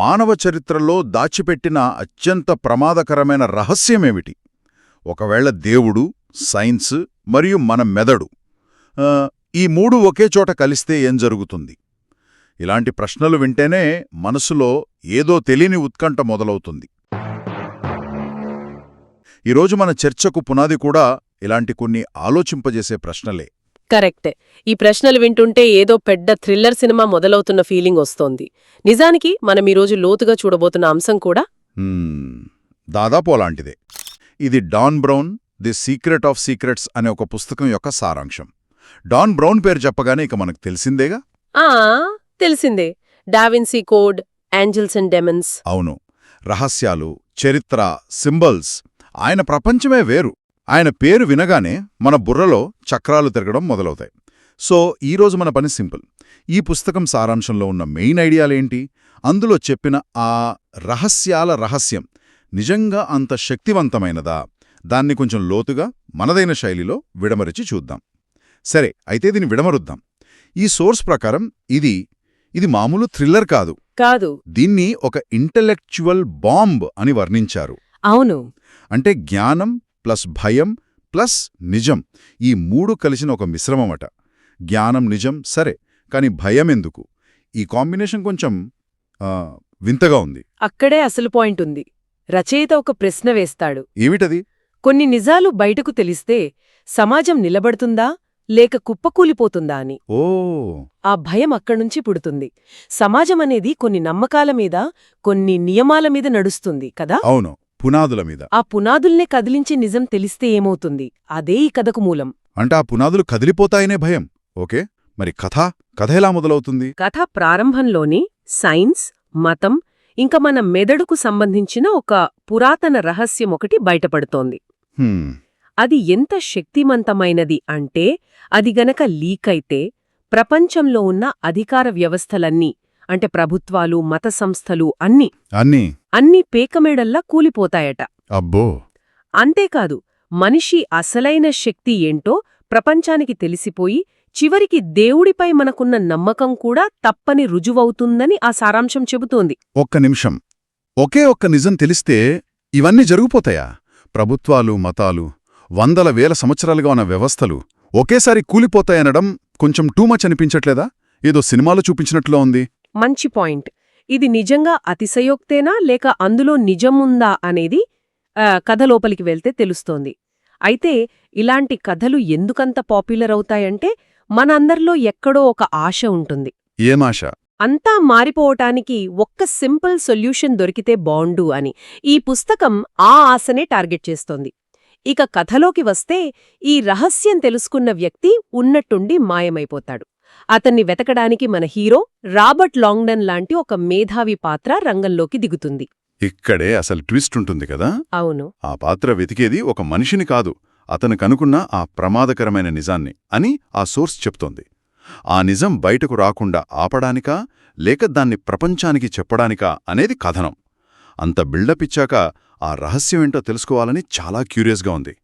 మానవ చరిత్రలో దాచిపెట్టిన అత్యంత ప్రమాదకరమైన రహస్యమేమిటి? ఒకవేళ దేవుడు సైన్స్ మరియు మన మెదడు ఈ మూడు ఒకే చోట కలిస్తే ఏం జరుగుతుంది? ఇలాంటి ప్రశ్నలు వింటేనే మనసులో ఏదో తెలియని ఉత్కంఠ మొదలవుతుంది. ఈరోజు మన చర్చకు పునాది కూడా ఇలాంటి కొన్ని ఆలోచింపజేసే ప్రశ్నలే. కరెక్టే. ఈ ప్రశ్నలు వింటుంటే ఏదో పెద్ద థ్రిల్లర్ సినిమా మొదలవుతున్న ఫీలింగ్ వస్తోంది. నిజానికి మనం ఈరోజు లోతుగా చూడబోతున్న అంశం కూడా? దాదాపు అలాంటిదే. ఇది Dan Brown the secret of secrets అనే ఒక పుస్తకం యొక్క సారాంశం. డాన్ బ్రౌన్ పేరు చెప్పగానే ఇక మనకు తెలిసిందేగా? ఆ తెలిసిందే. Da Vinci code angels and demons. అవును. రహస్యాలు చరిత్ర సింబల్స్. ఆయన ప్రపంచమే వేరు. ఆయన పేరు వినగానే మన బుర్రలో చక్రాలు తిరగడం మొదలవుతాయి. సో ఈరోజు మన పని సింపుల్. ఈ పుస్తకం సారాంశంలో ఉన్న మెయిన్ ఐడియాలేంటి అందులో చెప్పిన ఆ రహస్యాల రహస్యం నిజంగా అంత శక్తివంతమైనదా? దాన్ని కొంచెం లోతుగా మనదైన శైలిలో విడమరిచి చూద్దాం. సరే అయితే దీన్ని విడమరుద్దాం. ఈ సోర్స్ ప్రకారం ఇది ఇది మామూలు థ్రిల్లర్ కాదు. కాదు. దీన్ని ఒక ఇంటలెక్చువల్ బాంబ్ అని వర్ణించారు. అవును. అంటే జ్ఞానం ప్లస్ భయం ప్లస్ నిజం. ఈ మూడు కలిసిన ఒక మిశ్రమమట. జ్ఞానం నిజం సరే కాని భయం ఎందుకు? ఈ కాంబినేషన్ కొంచెం వింతగా ఉంది. అక్కడే అసలు పాయింట్ ఉంది. రచయిత ఒక ప్రశ్న వేస్తాడు. ఏమిటది? కొన్ని నిజాలు బయటకు తెలిస్తే సమాజం నిలబడుతుందా లేక కుప్పకూలిపోతుందా అని. ఓ. ఆ భయం అక్కడ్నుంచి పుడుతుంది. సమాజం అనేది కొన్ని నమ్మకాల మీద కొన్ని నియమాల మీద నడుస్తుంది కదా? అవును. పునాదుల మీద. ఆ పునాదుల్నే కదిలించే నిజం తెలిస్తే ఏమవుతుంది? అదే ఈ కథకు మూలం. అంటే ఆ పునాదులు కదిలిపోతాయనే భయం ఓకే? మరి కథ కథ ఎలా మొదలవుతుంది? కథ ప్రారంభంలోని సైన్స్ మతం ఇంకా మన మెదడుకు సంబంధించిన ఒక పురాతన రహస్యం ఒకటి బయటపడుతోంది. అది ఎంత శక్తిమంతమైనది అంటే అది గనక లీకైతే ప్రపంచంలో ఉన్న అధికార వ్యవస్థలన్నీ అంటే ప్రభుత్వాలు మత సంస్థలు అన్నీ. అన్నీ. అన్నీ పేకమేడల్లా కూలిపోతాయట. అబ్బో. అంతేకాదు మనిషి అసలైన శక్తి ఏంటో ప్రపంచానికి తెలిసిపోయి చివరికి దేవుడిపై మనకున్న నమ్మకం కూడా తప్పని రుజువవుతుందని ఆ సారాంశం చెబుతోంది. ఒక్క నిమిషం. ఒకే ఒక్క నిజం తెలిస్తే ఇవన్నీ జరిగిపోతాయా? ప్రభుత్వాలు మతాలు వందల వేల సంవత్సరాలుగా ఉన్న వ్యవస్థలు ఒకేసారి కూలిపోతాయనడం కొంచెం టూ మచ్ అనిపించట్లేదా? ఏదో సినిమాలో చూపించినట్లు ఉంది. మంచి పాయింట్. ఇది నిజంగా అతిశయోక్తేనా లేక అందులో నిజముందా అనేది కథ లోపలికి వెళ్తే తెలుస్తోంది. అయితే ఇలాంటి కథలు ఎందుకంత పాపులర్ అవుతాయంటే మనందరిలో ఎక్కడో ఒక ఆశ ఉంటుంది. ఏమాష అంతా మారిపోవటానికి ఒక్క సింపుల్ సొల్యూషన్ దొరికితే బాండు అని ఈ పుస్తకం ఆ ఆశనే టార్గెట్ చేస్తోంది. ఇక కథలోకి వస్తే ఈ రహస్యం తెలుసుకున్న వ్యక్తి ఉన్నట్టుండి మాయమైపోతాడు. అతన్ని వెతకడానికి మన హీరో రాబర్ట్ లాంగ్డన్ లాంటి ఒక మేధావి పాత్ర రంగంలోకి దిగుతుంది. ఇక్కడే అసలు ట్విస్ట్ ఉంటుంది కదా? అవును. ఆ పాత్ర వెతికేది ఒక మనిషిని కాదు అతను కనుకున్న ఆ ప్రమాదకరమైన నిజాన్ని అని ఆ సోర్స్ చెప్తోంది. ఆ నిజం బయటకు రాకుండా ఆపడానికా లేక దాన్ని ప్రపంచానికి చెప్పడానికా అనేది కథనం. అంత బిల్డప్ ఇచ్చాక ఆ రహస్యమేంటో తెలుసుకోవాలని చాలా క్యూరియస్గా ఉంది.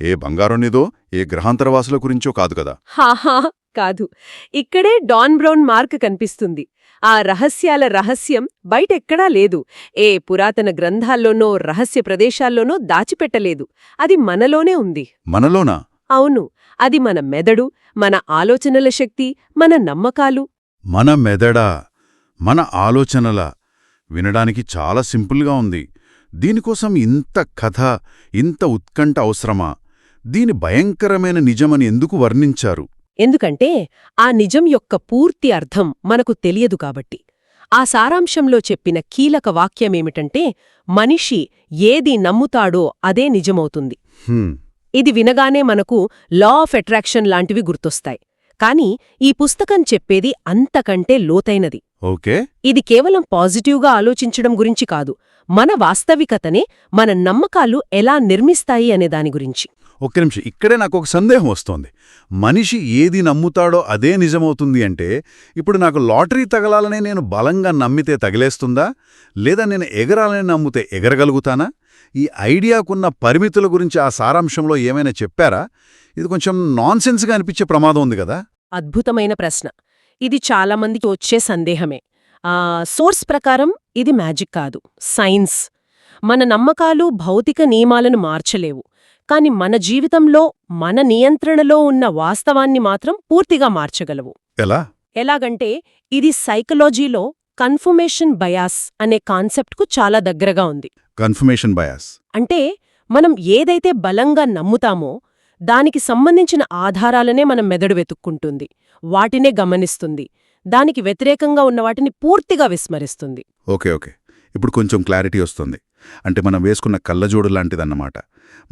ఏ బంగారునిదో ఏ గ్రహాంతరవాసుల గురించో కాదు కదా? హాహా! కాదు. ఇక్కడే డాన్ బ్రౌన్ మార్క్ కనిపిస్తుంది. ఆ రహస్యాల రహస్యం బయటెక్కడా లేదు. ఏ పురాతన గ్రంథాల్లోనో రహస్య ప్రదేశాల్లోనో దాచిపెట్టలేదు. అది మనలోనే ఉంది. మనలోనా? అవును. అది మన మెదడు మన ఆలోచనల శక్తి మన నమ్మకాలు. మన మెదడా? మన ఆలోచనల? వినడానికి చాలా సింపుల్గా ఉంది. దీనికోసం ఇంత కథ ఇంత ఉత్కంఠ అవసరమా? దీని భయంకరమైన నిజమని ఎందుకు వర్ణించారు? ఎందుకంటే ఆ నిజం యొక్క పూర్తి అర్థం మనకు తెలియదు కాబట్టి. ఆ సారాంశంలో చెప్పిన కీలక వాక్యమేమిటంటే మనిషి ఏది నమ్ముతాడో అదే నిజమవుతుంది. ఇది వినగానే మనకు లా ఆఫ్ అట్రాక్షన్ లాంటివి గుర్తొస్తాయి. కాని ఈ పుస్తకం చెప్పేది అంతకంటే లోతైనది. ఓకే. ఇది కేవలం పాజిటివ్గా ఆలోచించడం గురించి కాదు మన వాస్తవికతనే మన నమ్మకాలు ఎలా నిర్మిస్తాయి అనే దాని గురించి. ఒక్క నిమిషం ఇక్కడే నాకు ఒక సందేహం వస్తోంది. మనిషి ఏది నమ్ముతాడో అదే నిజమవుతుంది అంటే ఇప్పుడు నాకు లాటరీ తగలాలనే నేను బలంగా నమ్మితే తగిలేస్తుందా? లేదా నేను ఎగరాలని నమ్మితే ఎగరగలుగుతానా? ఈ ఐడియాకున్న పరిమితుల గురించి ఆ సారాంశంలో ఏమైనా చెప్పారా? ఇది కొంచెం నాన్సెన్స్గా అనిపించే ప్రమాదం ఉంది కదా. అద్భుతమైన ప్రశ్న. ఇది చాలామందికి వచ్చే సందేహమే. ఆ, సోర్స్ ప్రకారం ఇది మ్యాజిక్ కాదు. సైన్స్. మన నమ్మకాలు భౌతిక నియమాలను మార్చలేవు. కాని మన జీవితంలో మన నియంత్రణలో ఉన్న వాస్తవాన్ని మాత్రం పూర్తిగా మార్చగలవు. ఎలా? ఎలాగంటే ఇది సైకలాజీలో కన్ఫర్మేషన్ బయాస్ అనే కాన్సెప్ట్కు చాలా దగ్గరగా ఉంది. Confirmation bias. అంటే మనం ఏదైతే బలంగా నమ్ముతామో దానికి సంబంధించిన ఆధారాలనే మనం మెదడు వెతుక్కుంటుంది. వాటినే గమనిస్తుంది. దానికి వ్యతిరేకంగా ఉన్న వాటిని పూర్తిగా విస్మరిస్తుంది. Okay okay. ఇప్పుడు కొంచెం క్లారిటీ వస్తుంది. అంటే మనం వేసుకున్న కళ్ళజోడు లాంటిదన్నమాట.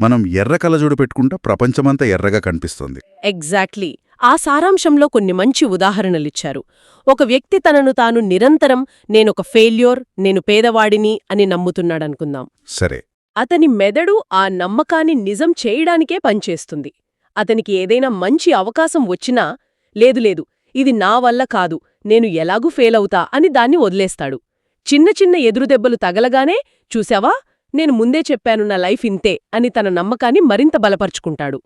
మనం ఎర్ర కళ్ళజోడు పెట్టుకుంటే ప్రపంచమంతా ఎర్రగా కనిపిస్తుంది. ఎగ్జాక్ట్లీ. ఆ సారాంశంలో కొన్ని మంచి ఉదాహరణలిచ్చారు. ఒక వ్యక్తి తనను తాను నిరంతరం నేనొక ఫెయిల్యూర్ నేను పేదవాడిని అని నమ్ముతున్నాడనుకుందాం. సరే. అతని మెదడు ఆ నమ్మకాన్ని నిజం చేయడానికే పనిచేస్తుంది. అతనికి ఏదైనా మంచి అవకాశం వచ్చినా లేదు లేదు ఇది నా వల్ల కాదు నేను ఎలాగూ ఫెయిలవుతా అని దాన్ని వదిలేస్తాడు. చిన్న చిన్న ఎదురుదెబ్బలు తగలగానే చూశావా? నేను ముందే చెప్పాను నా లైఫ్ ఇంతే అని తన నమ్మకాన్ని మరింత బలపరుచుకుంటాడు.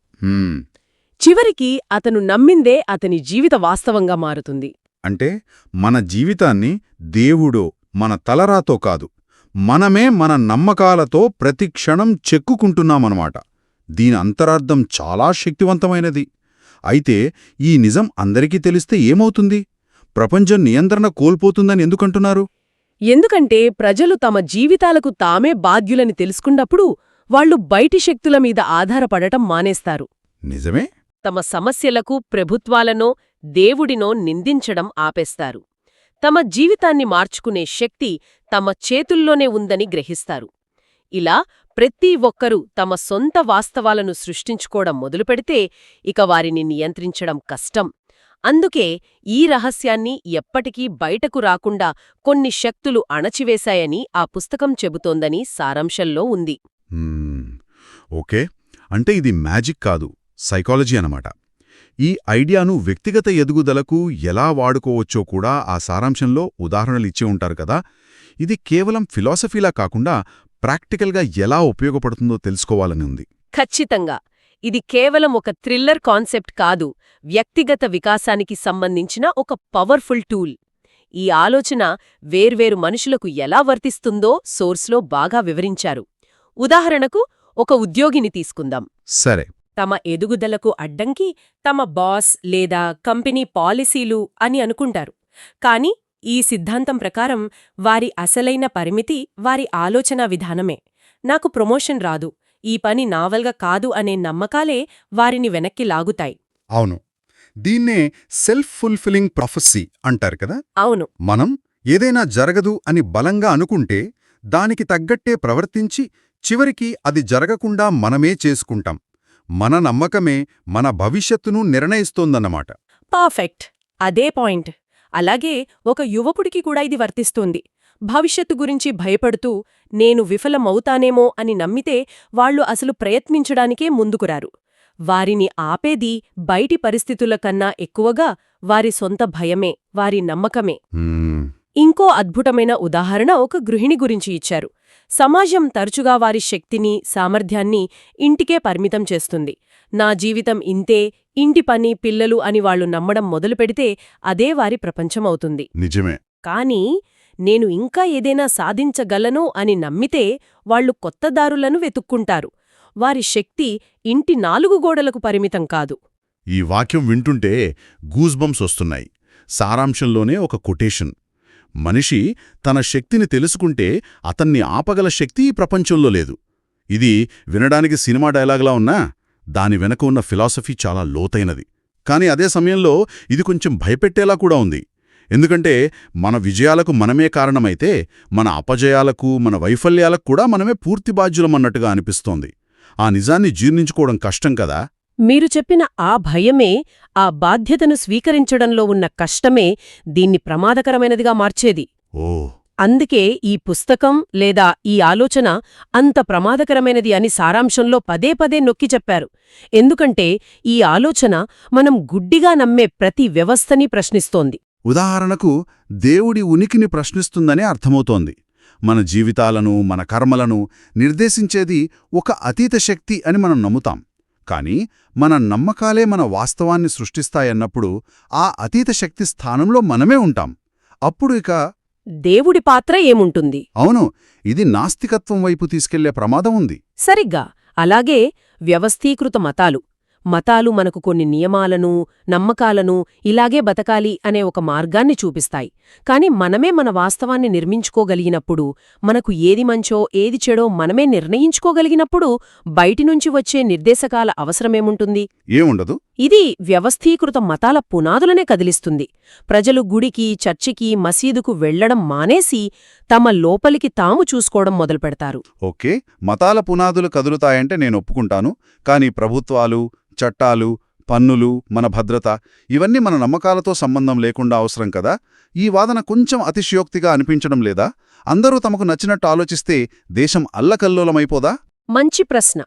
చివరికి అతను నమ్మిందే అతని జీవిత వాస్తవంగా మారుతుంది. అంటే మన జీవితాన్ని దేవుడో మన తలరాతో కాదు మనమే మన నమ్మకాలతో ప్రతి క్షణం చెక్కుకుంటున్నామన్నమాట. దీని అంతరార్థం చాలా శక్తివంతమైనది. అయితే ఈ నిజం అందరికీ తెలిస్తే ఏమవుతుంది? ప్రపంచం నియంత్రణ కోల్పోతుందని ఎందుకంటున్నారు? ఎందుకంటే ప్రజలు తమ జీవితాలకు తామే బాధ్యులని తెలుసుకున్నప్పుడు వాళ్ళు బయటి శక్తుల మీద ఆధారపడటం మానేస్తారు. నిజమే? తమ సమస్యలకు ప్రభుత్వాలనో దేవుడినో నిందించడం ఆపేస్తారు. తమ జీవితాన్ని మార్చుకునే శక్తి తమ చేతుల్లోనే ఉందని గ్రహిస్తారు. ఇలా ప్రతి ఒక్కరూ తమ సొంత వాస్తవాలను సృష్టించుకోవడం మొదలుపెడితే ఇక వారిని నియంత్రించడం కష్టం. అందుకే ఈ రహస్యాన్ని ఎప్పటికీ బయటకు రాకుండా కొన్ని శక్తులు అణచివేశాయని ఆ పుస్తకం చెబుతోందని సారాంశంలో ఉంది. ఓకే. అంటే ఇది మ్యాజిక్ కాదు సైకాలజీ అన్నమాట. ఈ ఐడియాను వ్యక్తిగత ఎదుగుదలకు ఎలా వాడుకోవచ్చో కూడా ఆ సారాంశంలో ఉదాహరణలు ఇచ్చి ఉంటారు కదా. ఇది కేవలం ఫిలాసఫీలా కాకుండా ప్రాక్టికల్గా ఎలా ఉపయోగపడుతుందో తెలుసుకోవాలని ఉంది. ఖచ్చితంగా. ఇది కేవలం ఒక థ్రిల్లర్ కాన్సెప్ట్ కాదు వ్యక్తిగత వికాసానికి సంబంధించిన ఒక పవర్ఫుల్ టూల్. ఈ ఆలోచన వేర్వేరు మనుషులకు ఎలా వర్తిస్తుందో సోర్స్లో బాగా వివరించారు. ఉదాహరణకు ఒక ఉద్యోగిని తీసుకుందాం. సరే. తమ ఎదుగుదలకు అడ్డంకి తమ బాస్ లేదా కంపెనీ పాలసీలు అని అనుకుంటారు. కాని ఈ సిద్ధాంతం ప్రకారం వారి అసలైన పరిమితి వారి ఆలోచనా విధానమే. నాకు ప్రమోషన్ రాదు. ఈ పని నావల్గా కాదు అనే నమ్మకాలే వారిని వెనక్కి లాగుతాయి. అవును. దీన్నే సెల్ఫ్ ఫుల్ఫిల్లింగ్ ప్రొఫెసీ అంటారు కదా? అవును. మనం ఏదైనా జరగదు అని బలంగా అనుకుంటే దానికి తగ్గట్టే ప్రవర్తించి చివరికి అది జరగకుండా మనమే చేసుకుంటాం. మన నమ్మకమే మన భవిష్యత్తును నిర్ణయిస్తోందన్నమాట. పర్ఫెక్ట్. అదే పాయింట్. అలాగే ఒక యువకుడికి కూడా ఇది వర్తిస్తుంది. భవిష్యత్తు గురించి భయపడుతూ నేను విఫలమవుతానేమో అని నమ్మితే వాళ్ళు అసలు ప్రయత్నించడానికే ముందుకురారు. వారిని ఆపేది బయటి పరిస్థితుల కన్నా ఎక్కువగా వారి సొంత భయమే వారి నమ్మకమే. ఇంకో అద్భుతమైన ఉదాహరణ ఒక గృహిణి గురించి ఇచ్చారు. సమాజం తరచుగా వారి శక్తిని సామర్థ్యాన్ని ఇంటికే పరిమితం చేస్తుంది. నా జీవితం ఇంతే ఇంటి పని పిల్లలు అని వాళ్ళు నమ్మడం మొదలుపెడితే అదే వారి ప్రపంచమవుతుంది. నిజమే. కానీ నేను ఇంకా ఏదైనా సాధించగలను అని నమ్మితే వాళ్ళు కొత్త దారులను వెతుక్కుంటారు. వారి శక్తి ఇంటి నాలుగు గోడలకు పరిమితం కాదు. ఈ వాక్యం వింటుంటే గూస్బంప్స్ వస్తున్నాయి. సారాంశంలోనే ఒక కొటేషన్. మనిషి తన శక్తిని తెలుసుకుంటే అతన్ని ఆపగల శక్తి ఈ ప్రపంచంలో లేదు. ఇది వినడానికి సినిమా డైలాగ్లా ఉన్నా దాని వెనక ఉన్న ఫిలాసఫీ చాలా లోతైనది. కానీ అదే సమయంలో ఇది కొంచెం భయపెట్టేలా కూడా ఉంది. ఎందుకంటే మన విజయాలకు మనమే కారణమైతే మన అపజయాలకు మన వైఫల్యాలకు కూడా మనమే పూర్తి బాధ్యులమన్నట్టుగా అనిపిస్తోంది. ఆ నిజాన్ని జీర్ణించుకోవడం కష్టం కదా? మీరు చెప్పిన ఆ భయమే ఆ బాధ్యతను స్వీకరించడంలో ఉన్న కష్టమే దీన్ని ప్రమాదకరమైనదిగా మార్చేది. ఓ. అందుకే ఈ పుస్తకం లేదా ఈ ఆలోచన అంత ప్రమాదకరమైనది అని సారాంశంలో పదే పదే నొక్కి చెప్పారు. ఎందుకంటే ఈ ఆలోచన మనం గుడ్డిగా నమ్మే ప్రతి వ్యవస్థని ప్రశ్నిస్తోంది. ఉదాహరణకు దేవుడి ఉనికిని ప్రశ్నిస్తుందని అర్థమవుతోంది. మన జీవితాలను మన కర్మలను నిర్దేశించేది ఒక అతీత శక్తి అని మనం నమ్ముతాం. కాని మన నమ్మకాలే మన వాస్తవాన్ని సృష్టిస్తాయన్నప్పుడు ఆ అతీత శక్తి స్థానంలో మనమే ఉంటాం. అప్పుడు ఇక దేవుడి పాత్ర ఏముంటుంది? అవును ఇది నాస్తికత్వం వైపు తీసుకెళ్ళే ప్రమాదం ఉంది. సరిగ్గా. అలాగే వ్యవస్థీకృత మతాలు. మతాలు మనకు కొన్ని నియమాలను నమ్మకాలను ఇలాగే బతకాలి అనే ఒక మార్గాన్ని చూపిస్తాయి. కాని మనమే మన వాస్తవాన్ని నిర్మించుకోగలిగినప్పుడు మనకు ఏది మంచో ఏది చెడో మనమే నిర్ణయించుకోగలిగినప్పుడు బయటినుంచి వచ్చే నిర్దేశకాల అవసరమేముంటుంది? ఏముండదు. ఇది వ్యవస్థీకృత మతాల పునాదులనే కదిలిస్తుంది. ప్రజలు గుడికి చర్చికి మసీదుకు వెళ్ళడం మానేసి తమ లోపలికి తాము చూసుకోవడం మొదలుపెడతారు. ఓకే మతాల పునాదులు కదులుతాయంటే నేను ఒప్పుకుంటాను. కానీ ప్రభుత్వాలు చట్టాలు పన్నులు మన భద్రత ఇవన్నీ మన నమ్మకాలతో సంబంధం లేకుండా అవసరం కదా? ఈ వాదన కొంచెం అతిశయోక్తిగా అనిపించడం లేదా? అందరూ తమకు నచ్చినట్టు ఆలోచిస్తే దేశం అల్లకల్లోలమైపోదా? మంచి ప్రశ్న.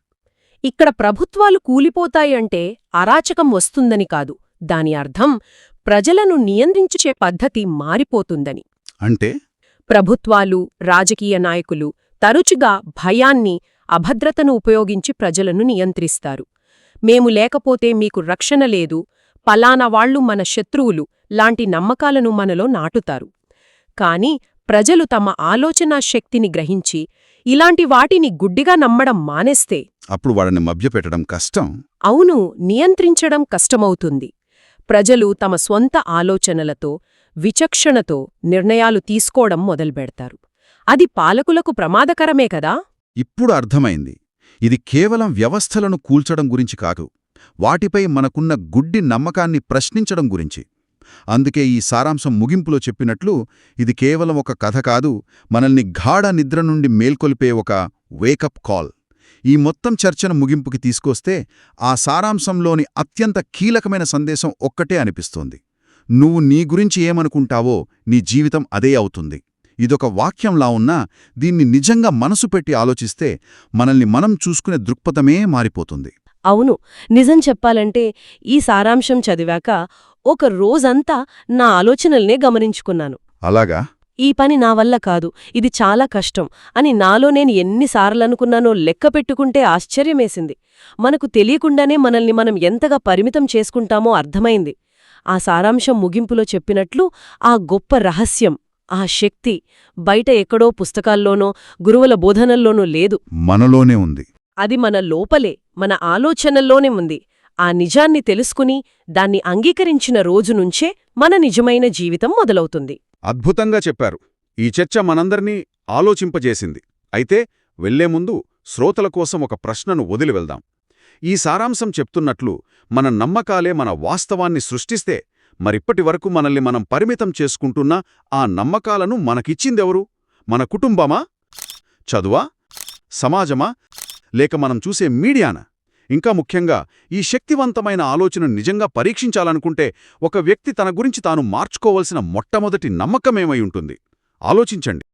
ఇక్కడ ప్రభుత్వాలు కూలిపోతాయంటే అరాచకం వస్తుందని కాదు. దాని అర్థం ప్రజలను నియంత్రించే పద్ధతి మారిపోతుందని. అంటే? ప్రభుత్వాలు రాజకీయ నాయకులు తరచుగా భయాన్ని అభద్రతను ఉపయోగించి ప్రజలను నియంత్రిస్తారు. మేము లేకపోతే మీకు రక్షణ లేదు. పలానా వాళ్ళు మన శత్రువులు. లాంటి నమ్మకాలను మనలో నాటుతారు. కాని ప్రజలు తమ ఆలోచనా శక్తిని గ్రహించి ఇలాంటి వాటిని గుడ్డిగా నమ్మడం మానేస్తే అప్పుడు వాడిని మభ్యపెట్టడం కష్టం. అవును నియంత్రించడం కష్టమవుతుంది. ప్రజలు తమ స్వంత ఆలోచనలతో విచక్షణతో నిర్ణయాలు తీసుకోవడం మొదలుపెడతారు. అది పాలకులకు ప్రమాదకరమే కదా? ఇప్పుడు అర్థమైంది. ఇది కేవలం వ్యవస్థలను కూల్చడం గురించి కాదు వాటిపై మనకున్న గుడ్డి నమ్మకాన్ని ప్రశ్నించడం గురించి. అందుకే ఈ సారాంశం ముగింపులో చెప్పినట్లు ఇది కేవలం ఒక కథ కాదు మనల్ని గాఢ నిద్ర నుండి మేల్కొల్పే ఒక వేకప్ కాల్ ఈ మొత్తం చర్చను ముగింపుకి తీసుకొస్తే ఆ సారాంశంలోని అత్యంత కీలకమైన సందేశం ఒక్కటే అనిపిస్తోంది. నువ్వు నీ గురించి ఏమనుకుంటావో నీ జీవితం అదే అవుతుంది. ఇదొక వాక్యంలా ఉన్నా దీన్ని నిజంగా మనసు పెట్టి ఆలోచిస్తే మనల్ని మనం చూసుకునే దృక్పథమే మారిపోతుంది. అవును నిజం చెప్పాలంటే ఈ సారాంశం చదివాక ఒక రోజంతా నా ఆలోచనల్నే గమనించుకున్నాను. అలాగా? ఈ పని నా వల్ల కాదు ఇది చాలా కష్టం అని నాలో నేను ఎన్నిసార్లనుకున్నానో లెక్క పెట్టుకుంటే ఆశ్చర్యమేసింది. మనకు తెలియకుండానే మనల్ని మనం ఎంతగా పరిమితం చేసుకుంటామో అర్థమైంది. ఆ సారాంశం ముగింపులో చెప్పినట్లు ఆ గొప్ప రహస్యం. ఆ శక్తి బయట ఎక్కడో పుస్తకాల్లోనో గురువుల బోధనల్లోనూ లేదు. మనలోనే ఉంది. అది మన లోపలే మన ఆలోచనల్లోనే ఉంది. ఆ నిజాన్ని తెలుసుకుని దాన్ని అంగీకరించిన రోజు నుంచే మన నిజమైన జీవితం మొదలవుతుంది. అద్భుతంగా చెప్పారు. ఈ చర్చ మనందర్నీ ఆలోచింపజేసింది. అయితే వెళ్ళే ముందు శ్రోతల కోసం ఒక ప్రశ్నను వదిలి వెళ్దాం. ఈ సారాంశం చెప్తున్నట్లు మన నమ్మకాలే మన వాస్తవాన్ని సృష్టిస్తే మరిప్పటి వరకు మనల్ని మనం పరిమితం చేసుకుంటున్న ఆ నమ్మకాలను మనకిచ్చిందెవరు? మన కుటుంబమా? చదువా? సమాజమా? లేక మనం చూసే మీడియానా? ఇంకా ముఖ్యంగా ఈ శక్తివంతమైన ఆలోచనను నిజంగా పరీక్షించాలనుకుంటే ఒక వ్యక్తి తన గురించి తాను మార్చుకోవలసిన మొట్టమొదటి నమ్మకమేమై ఉంటుంది? ఆలోచించండి.